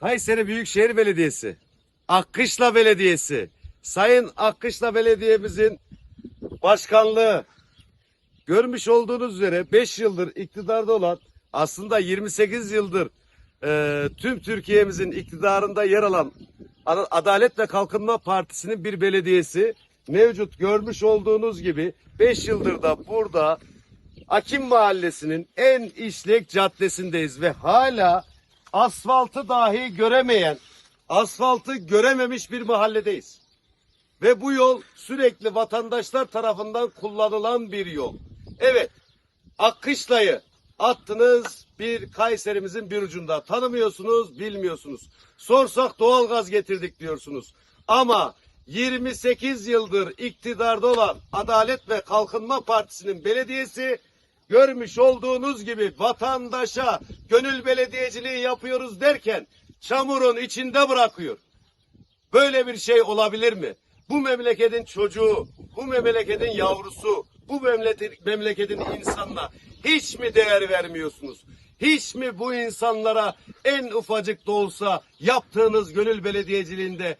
Kayseri Büyükşehir Belediyesi, Akkışla Belediyesi, Sayın Akkışla Belediye'mizin başkanlığı, görmüş olduğunuz üzere 5 yıldır iktidarda olan, aslında 28 yıldır e, tüm Türkiye'mizin iktidarında yer alan Ad- Adalet ve Kalkınma Partisi'nin bir belediyesi mevcut. Görmüş olduğunuz gibi 5 yıldır da burada Akim Mahallesi'nin en işlek caddesindeyiz ve hala asfaltı dahi göremeyen, asfaltı görememiş bir mahalledeyiz. Ve bu yol sürekli vatandaşlar tarafından kullanılan bir yol. Evet, Akkışla'yı attınız bir Kayserimizin bir ucunda. Tanımıyorsunuz, bilmiyorsunuz. Sorsak doğalgaz getirdik diyorsunuz. Ama 28 yıldır iktidarda olan Adalet ve Kalkınma Partisi'nin belediyesi görmüş olduğunuz gibi vatandaşa gönül belediyeciliği yapıyoruz derken çamurun içinde bırakıyor. Böyle bir şey olabilir mi? Bu memleketin çocuğu, bu memleketin yavrusu, bu memleket, memleketin insanına hiç mi değer vermiyorsunuz? Hiç mi bu insanlara en ufacık da olsa yaptığınız gönül belediyeciliğinde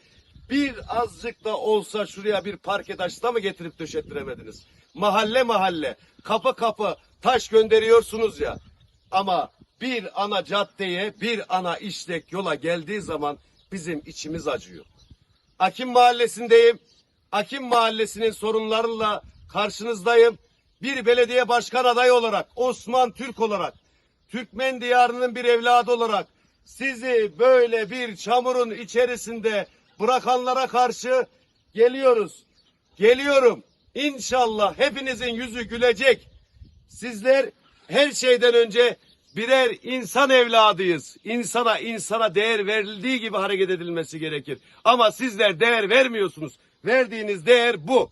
bir azıcık da olsa şuraya bir parke taşla mı getirip döşettiremediniz? Mahalle mahalle, kapı kapı taş gönderiyorsunuz ya. Ama bir ana caddeye, bir ana işlek yola geldiği zaman bizim içimiz acıyor. Akim Mahallesi'ndeyim. Akim Mahallesi'nin sorunlarıyla karşınızdayım. Bir belediye başkan adayı olarak, Osman Türk olarak, Türkmen diyarının bir evladı olarak sizi böyle bir çamurun içerisinde bırakanlara karşı geliyoruz. Geliyorum. İnşallah hepinizin yüzü gülecek. Sizler her şeyden önce birer insan evladıyız. İnsana insana değer verildiği gibi hareket edilmesi gerekir. Ama sizler değer vermiyorsunuz. Verdiğiniz değer bu.